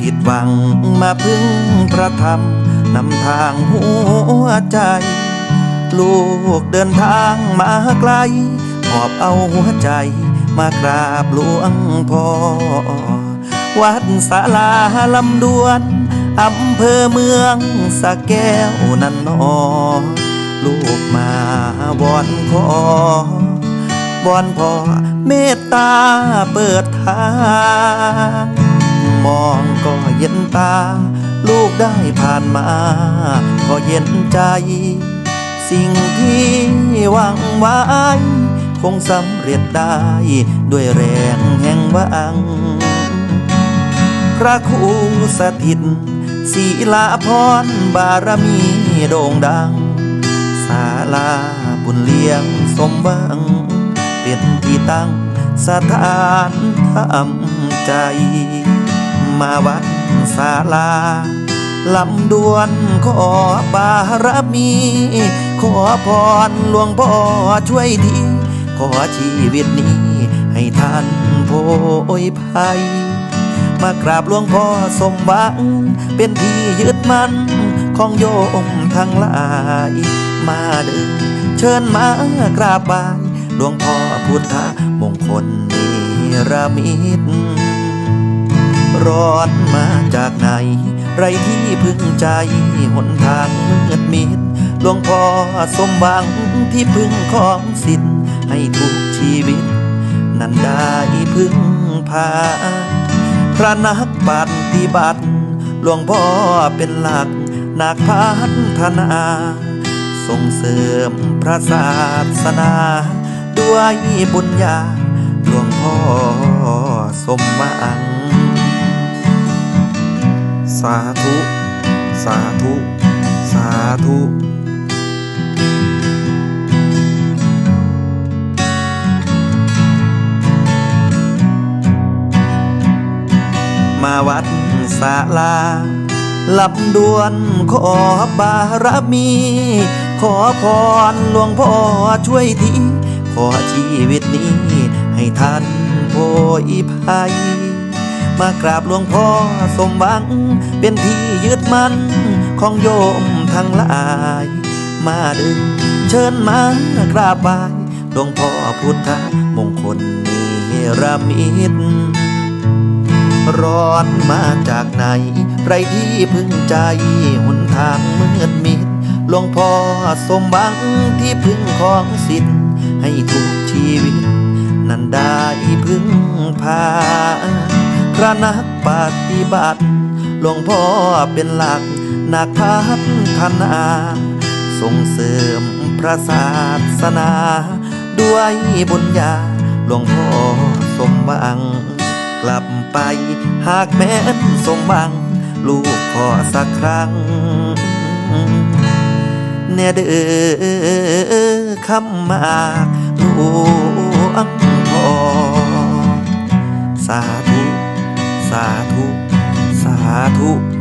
ผิดหวังมาพึ่งพระธรรมนำทางหัวใจ ลูกเดินทางมาไกล หอบเอาหัวใจมากราบหลวงพ่อ วัดสาลาลำดวนอำเภอเมืองสะแก้วนันนอ ลูกมาวอนขอบอนพ่อเมตตาเปิดทาง มองก็เย็นตา ลูกได้ผ่านมา ก็เย็นใจ สิ่งที่หวังไว้ คงสำเร็จได้ ด้วยแรงแห่งหวัง พระครูสถิตศีลาพรบารมีโด่งดัง ศาลาบุญเลี้ยงสมหวัง เป็นที่ตั้งสถานทำใจ มาวัดศาลาลำดวนขอบารมี ขอพรหลวงพ่อช่วยที ขอชีวิตนี้ให้ท่านโพยภัย มากราบหลวงพ่อสมหวัง เป็นที่ยึดมั่นของโยมทั้งหลาย มาเดินเชิญมากราบไหว้หลวงพ่อพุทธมงคลเนรมิตร ร้อนมาจากไหน ไรที่พึ่งใจหนทางมืดมิดหลวงพ่อสมหวังที่พึ่งของสิทธิ์ให้ทุกชีวิต นั้นได้พึ่งพา พระนักปฏิบัติหลวงพ่อเป็นหลักนักพัฒนาส่งเสริมพระศาสนา ด้วยบุญญาหลวงพ่อสมหวัง สาธุ สาธุ สาธุมาวัดศาลาลำดวนขอบารมี ขอพรหลวงพ่อช่วยทีขอชีวิตนี้ให้ท่านโพยภัย มากราบหลวงพ่อสมหวัง เป็นที่ยึดมั่นของโยมทั้งหลาย มาดินเชิญมากราบไหว้หลวงพ่อพุทธมงคลเนรมิตร้อนมาจากไหน ไรที่พึ่งใจหนทางมืดมิดหลวงพ่อสมบังที่พึ่งของสิทธิ์ให้ทุกชีวิต นั้นได้พึ่งพา พระนักปฏิบัติ หลวงพ่อเป็นหลักนักพัฒนาส่งเสริมพระศาสนา ด้วยบุญญาหลวงพ่อสมหวัง กลับไปหากแม้นสมหวัง ลูกขอสักครั้งแน่เดอคำมากหลวงพ่อาธุ สาธุ